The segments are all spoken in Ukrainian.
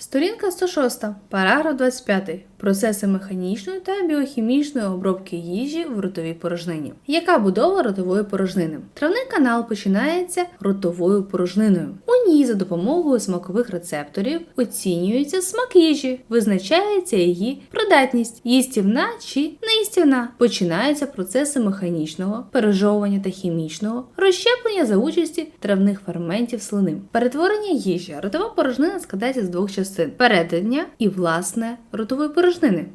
Сторінка 106, параграф 25. Процеси механічної та біохімічної обробки їжі в ротовій порожнині. Яка будова ротової порожнини? Травний канал починається ротовою порожниною. У ній за допомогою смакових рецепторів оцінюється смак їжі, визначається її придатність, їстівна чи неїстівна. Починаються процеси механічного, пережовування та хімічного, розщеплення за участі травних ферментів слини. Перетворення їжі. Ротова порожнина складається з двох частин: передання і власне ротової порожнини.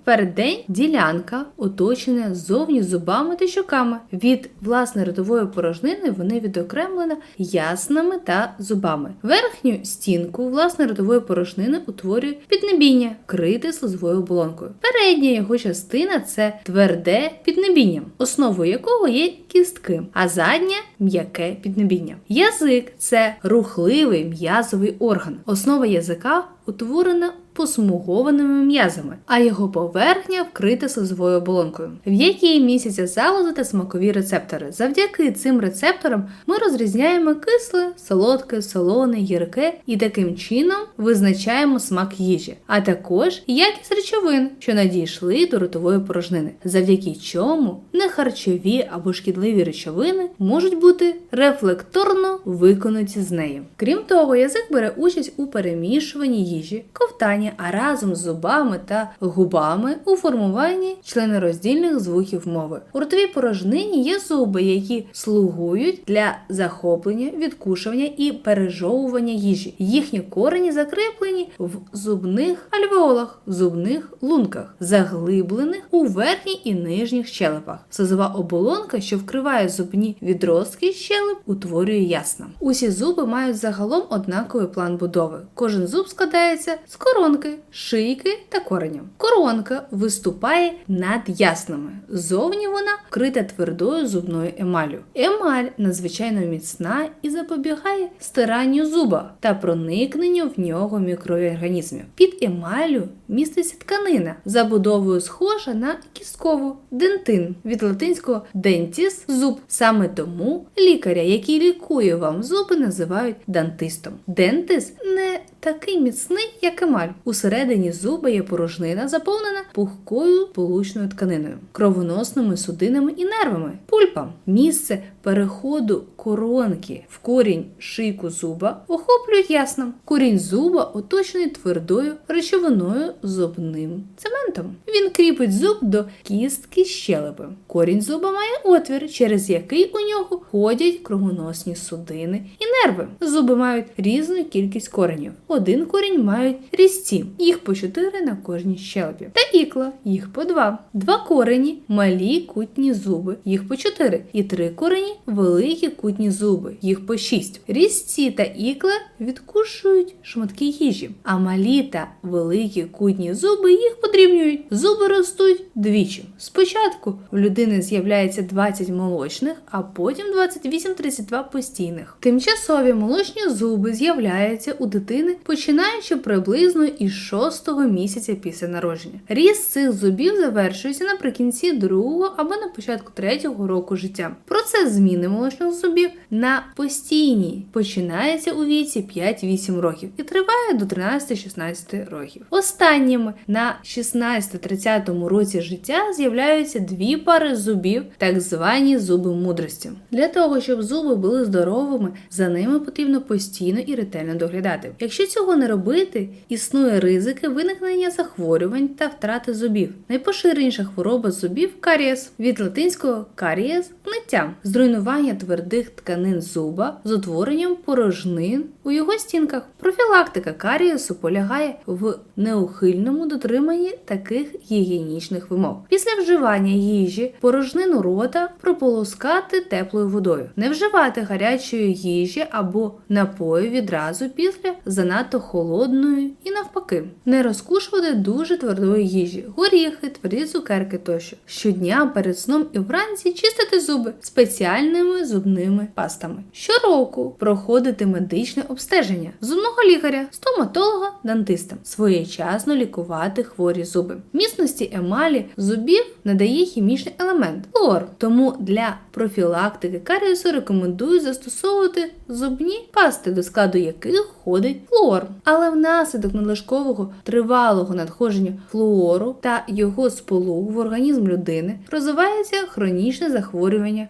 Переддень ділянка оточена ззовні зубами та щоками. Від власне ротової порожнини вони відокремлені яснами та зубами. Верхню стінку власне ротової порожнини утворює піднебіння, крите слизовою оболонкою. Передня його частина це тверде піднебіння, основою якого є кістки, а задня м'яке піднебіння. Язик це рухливий м'язовий орган. Основа язика утворена посмугованими м'язами, а його поверхня вкрита слизовою оболонкою, в якій містяться залози та смакові рецептори. Завдяки цим рецепторам ми розрізняємо кисле, солодке, солоне, гірке і таким чином визначаємо смак їжі, а також якість речовин, що надійшли до ротової порожнини, завдяки чому нехарчові або шкідливі речовини можуть бути рефлекторно виконуті з неї. Крім того, язик бере участь у перемішуванні їжі, ковтанні, а разом з зубами та губами у формуванні членероздільних звуків мови. У ротовій порожнині є зуби, які слугують для захоплення, відкушування і пережовування їжі. Їхні корені закріплені в зубних альвеолах, зубних лунках, заглиблених у верхніх і нижніх щелепах. Слизова оболонка, що вкриває зубні відростки щелеп, утворює ясна. Усі зуби мають загалом однаковий план будови. Кожен зуб складається з коронки, шийки та кореня. Коронка виступає над яснами. Зовні вона вкрита твердою зубною емаллю. Емаль надзвичайно міцна і запобігає стиранню зуба та проникненню в нього мікроорганізмів. Під емаллю міститься тканина, забудовою схожа на кісткову дентин від латинського dentис – зуб. Саме тому лікаря, який лікує вам зуби, називають дантистом. Дентис не такий міцний, як емаль. Усередині зуба є порожнина, заповнена пухкою получною тканиною, кровоносними судинами і нервами, пульпа. Місце переходу коронки в корінь шийку зуба охоплюють ясно. Корінь зуба оточений твердою речовиною зубним цементом. Він кріпить зуб до кістки щелепи. Корінь зуба має отвір, через який у нього ходять кровоносні судини і нерви. Зуби мають різну кількість коренів. Один корінь мають різці, їх по чотири на кожній щелепі. Та ікла, їх по два. Два корені малі кутні зуби, їх по чотири. І три корені великі кутні зуби, їх по шість. Різці та ікла відкушують шматки їжі, а малі та великі кутні зуби їх подрібнюють. Зуби ростуть двічі. Спочатку в людини з'являється 20 молочних, а потім 28-32 постійних. Тимчасові молочні зуби з'являються у дитини, починаючи приблизно із 6 місяця після народження. Ріст цих зубів завершується наприкінці другого або на початку третього року життя. Процес зміни молочних зубів на постійні починається у віці 5-8 років і триває до 13-16 років. Останніми на 16-30 році життя з'являються дві пари зубів, так звані зуби мудрості. Для того, щоб зуби були здоровими, за ними потрібно постійно і ретельно доглядати. Якщо цього не робити, існує ризики виникнення захворювань та втрати зубів. Найпоширеніша хвороба зубів карієс від латинського карієс ниття, зруйнування твердих тканин зуба з утворенням порожнин у його стінках. Профілактика карієсу полягає в неухильному дотриманні таких гігієнічних вимог. Після вживання їжі порожнину рота прополоскати теплою водою, не вживати гарячої їжі або напою відразу після занадто холодної і навпаки, не розкушувати дуже твердої їжі, горіхи, тверді цукерки тощо. Щодня перед сном і вранці чистити зуби. Спеціальні нормальними зубними пастами. Щороку проходити медичне обстеження зубного лікаря, стоматолога, дантиста, своєчасно лікувати хворі зуби. Міцності емалі зубів надає хімічний елемент флуор. Тому для профілактики карієсу рекомендують застосовувати зубні пасти, до складу яких входить флуор. Але внаслідок надлишкового тривалого надходження флуору та його сполук в організм людини розвивається хронічне захворювання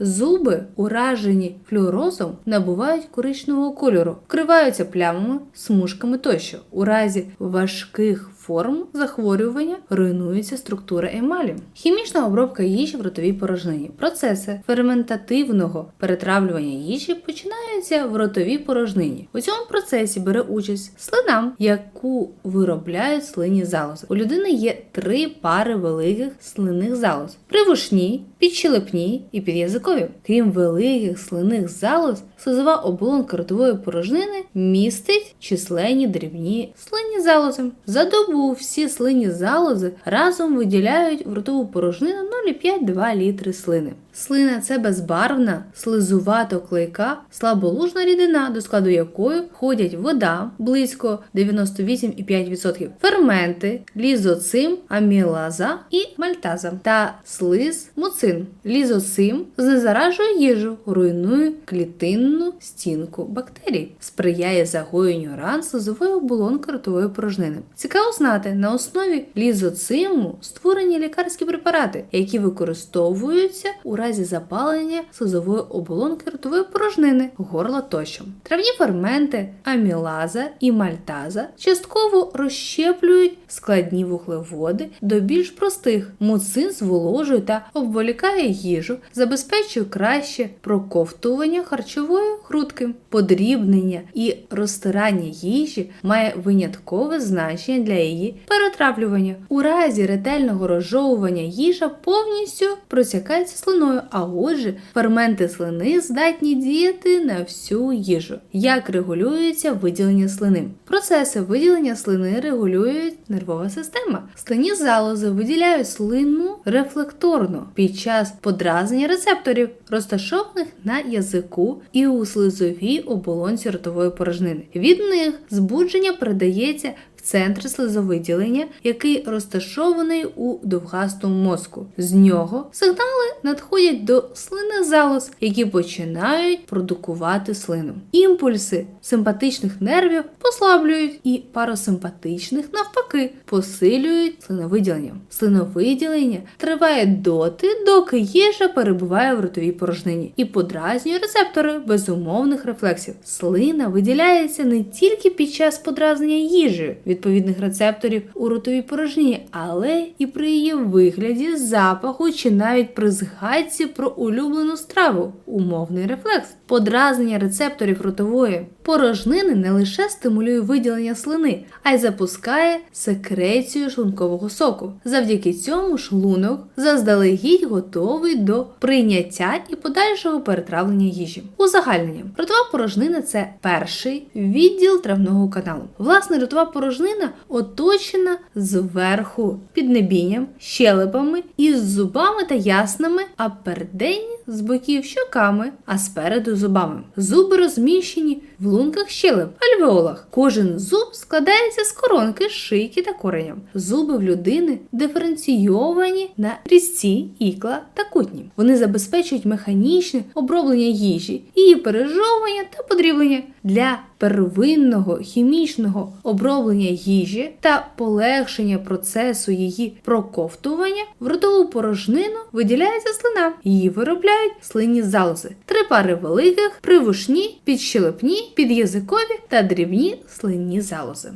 Зуби, уражені флюорозом, набувають коричневого кольору, вкриваються плямами, смужками тощо. У разі важких форм захворювання руйнується структура емалі. Хімічна обробка їжі в ротовій порожнині. Процеси ферментативного перетравлювання їжі починаються в ротовій порожнині. У цьому процесі бере участь слина, яку виробляють слинні залози. У людини є три пари великих слинних залоз: привушні, підщелепні і під'язикові. Крім великих слинних залоз, слизова оболонка ротової порожнини містить численні дрібні слинні залози. За добу всі слинні залози разом виділяють в ротову порожнину 0,5-2 літри слини. Слина це безбарвна, слизувато клейка, слаболужна рідина, до складу якої входять вода близько 98,5%, ферменти, лізоцим, амілаза і мальтаза та слиз муцин. Лізоцим знезаражує їжу, руйнує клітинну стінку бактерій, сприяє загоєнню ран слизової оболонки ротової порожнини. Цікаво знати, на основі лізоциму створені лікарські препарати, які використовуються у разі запалення слизової оболонки ротової порожнини, горла тощо. Травні ферменти, амілаза і мальтаза частково розщеплюють складні вуглеводи до більш простих. Муцин зволожує та обволікає їжу, забезпечує краще проковтування харчової грудки, подрібнення і розтирання їжі має виняткове значення для її перетравлювання. У разі ретельного розжовування їжа повністю просякається слиною, а отже, ферменти слини здатні діяти на всю їжу. Як регулюється виділення слини? Процеси виділення слини регулюють нервова система. Слинні залози виділяють слину рефлекторно під час подразнення рецепторів, розташованих на язику і у слизовій оболонці ротової порожнини. Від них збудження передається центр слизовиділення, який розташований у довгастому мозку. З нього сигнали надходять до слинних залоз, які починають продукувати слину. Імпульси симпатичних нервів послаблюють і парасимпатичних навпаки посилюють слиновиділення. Слиновиділення триває доти, доки їжа перебуває в ротовій порожнині і подразнює рецептори безумовних рефлексів. Слина виділяється не тільки під час подразнення їжею відповідних рецепторів у ротовій порожнині, але і при її вигляді, запаху чи навіть при згадці про улюблену страву, умовний рефлекс. Подразнення рецепторів ротової порожнини не лише стимулює виділення слини, а й запускає секрецію шлункового соку. Завдяки цьому шлунок заздалегідь готовий до прийняття і подальшого перетравлення їжі. Узагальнення ротова порожнина це перший відділ травного каналу. Власне, ротова порожнина оточена зверху піднебінням, щелепами із зубами та яснами, а передені з боків щоками, а спереду зубами. Зуби розміщені в лунках щелеп, альвеолах. Кожен зуб складається з коронки, шийки та кореня. Зуби в людини диференційовані на різці, ікла та кутні. Вони забезпечують механічне оброблення їжі, її пережовування та подріблення для первинного хімічного оброблення їжі та полегшення процесу її проковтування в ротову порожнину виділяється слина. Її виробляють слинні залози. Три пари великих, привушні, підщелепні, під'язикові та дрібні слинні залози.